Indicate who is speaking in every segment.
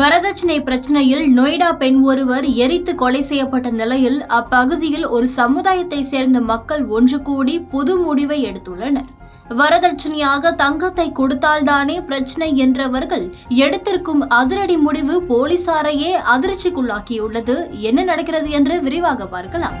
Speaker 1: வரதட்சணை பிரச்சனையில் நொய்டா பெண் ஒருவர் எரித்து கொலை செய்யப்பட்ட நிலையில் அப்பகுதியில் ஒரு சமுதாயத்தை சேர்ந்த மக்கள் ஒன்று கூடி புது முடிவை எடுத்துள்ளனர். வரதட்சணையாக தங்கத்தை கொடுத்தால்தானே பிரச்சனை என்றவர்கள் எடுத்திருக்கும் அதிரடி முடிவு போலீசாரையே அதிர்ச்சிக்குள்ளாக்கியுள்ளது. என்ன நடக்கிறது என்று விரிவாக பார்க்கலாம்.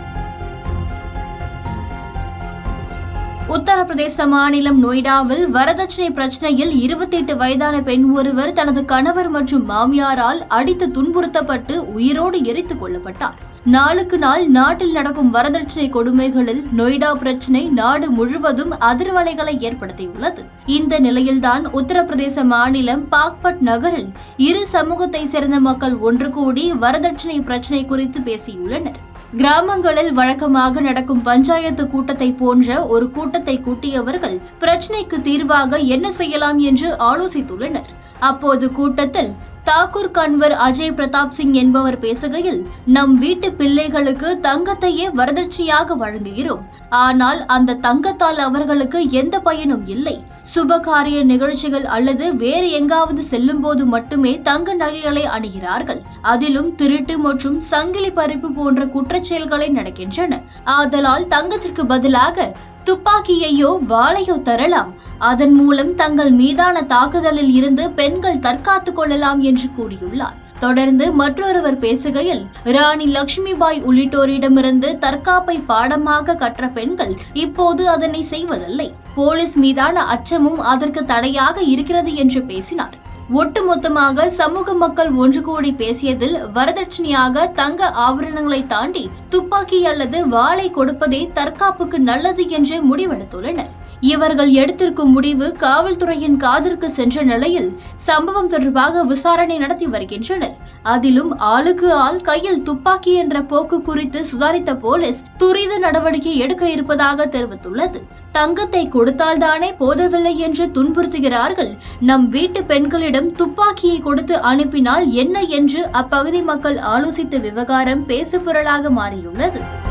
Speaker 1: உத்தரப்பிரதேச மாநிலம் நொய்டாவில் வரதட்சணை பிரச்சனையில் இருபத்தி எட்டு வயதான பெண் ஒருவர் தனது கணவர் மற்றும் மாமியாரால் அடித்து துன்புறுத்தப்பட்டு உயிரோடு எரித்துக் கொள்ளப்பட்டார் நாளுக்கு நாள் நாட்டில் நடக்கும் வரதட்சணை கொடுமைகளில் நொய்டா பிரச்சனை நாடு முழுவதும் அதிர்வலைகளை ஏற்படுத்தியுள்ளது. இந்த நிலையில்தான் உத்தரப்பிரதேச மாநிலம் பாக்பட் நகரில் இரு சமூகத்தை சேர்ந்த மக்கள் ஒன்று கூடி வரதட்சணை பிரச்சனை குறித்து பேசியுள்ளனர். கிராமங்களில் வழக்கமாக நடக்கும் பஞ்சாயத்து கூட்டத்தை போன்ற ஒரு கூட்டத்தை கூட்டியவர்கள் பிரச்சினைக்கு தீர்வாக என்ன செய்யலாம் என்று ஆலோசித்துள்ளனர். அப்போது கூட்டத்தில் தாக்கூர் கன்வர் அஜய் பிரதாப் சிங் என்பவர் பேசுகையில் நம் வீட்டு பிள்ளைகளுக்கு தங்கத்தையே வரதட்சியாக வழங்குகிறோம். ஆனால் அந்த தங்கத்தால் அவர்களுக்கு எந்த பயனும் இல்லை. சுபகாரிய நிகழ்ச்சிகள் அல்லது வேறு எங்காவது செல்லும் போது மட்டுமே தங்க நகைகளை அணுகிறார்கள். அதிலும் திருட்டு மற்றும் சங்கிலி பறிப்பு போன்ற குற்றச்செயல்களை நடக்கின்றன. ஆதலால் தங்கத்திற்கு பதிலாக துப்பாக்கியையோ வாளையோ தரலாம். அதன் மூலம் தங்கள் மீதான தாக்குதலில் இருந்து பெண்கள் தற்காத்துக் கொள்ளலாம் என்று கூறியுள்ளார். தொடர்ந்து மற்றொருவர் பேசுகையில் ராணி லக்ஷ்மிபாய் உள்ளிட்டோரிடமிருந்து தற்காப்பை பாடமாக கற்ற பெண்கள் இப்போது அதனை செய்வதில்லை. போலீஸ் மீதான அச்சமும் அதற்கு தடையாக இருக்கிறது என்று பேசினார். ஒட்டுமொத்தமாக சமூக மக்கள் ஒன்று கூடி பேசியதில் வரதட்சணையாக தங்க ஆபரணங்களை தாண்டி துப்பாக்கி அல்லது வாளை கொடுப்பதே தற்காப்புக்கு நல்லது என்று முடிவெடுத்துள்ளனர். இவர்கள் எடுத்திருக்கும் முடிவு காவல்துறையின் காதிற்கு சென்ற நிலையில் சம்பவம் தொடர்பாக விசாரணை நடத்தி வருகின்றனர். அதிலும் ஆளுக்கு ஆள் கையில் துப்பாக்கி என்ற போக்கு குறித்து சுதாரித்த போலீஸ் துரித நடவடிக்கை எடுக்க இருப்பதாக தெரிவித்துள்ளது. தங்கத்தை கொடுத்தால்தானே போதவில்லை என்று துன்புறுத்துகிறார்கள். நம் வீட்டு பெண்களிடம் துப்பாக்கியை கொடுத்து அனுப்பினால் என்ன என்று அப்பகுதி மக்கள் ஆலோசித்த விவகாரம் பேசுபொருளாக மாறியுள்ளது.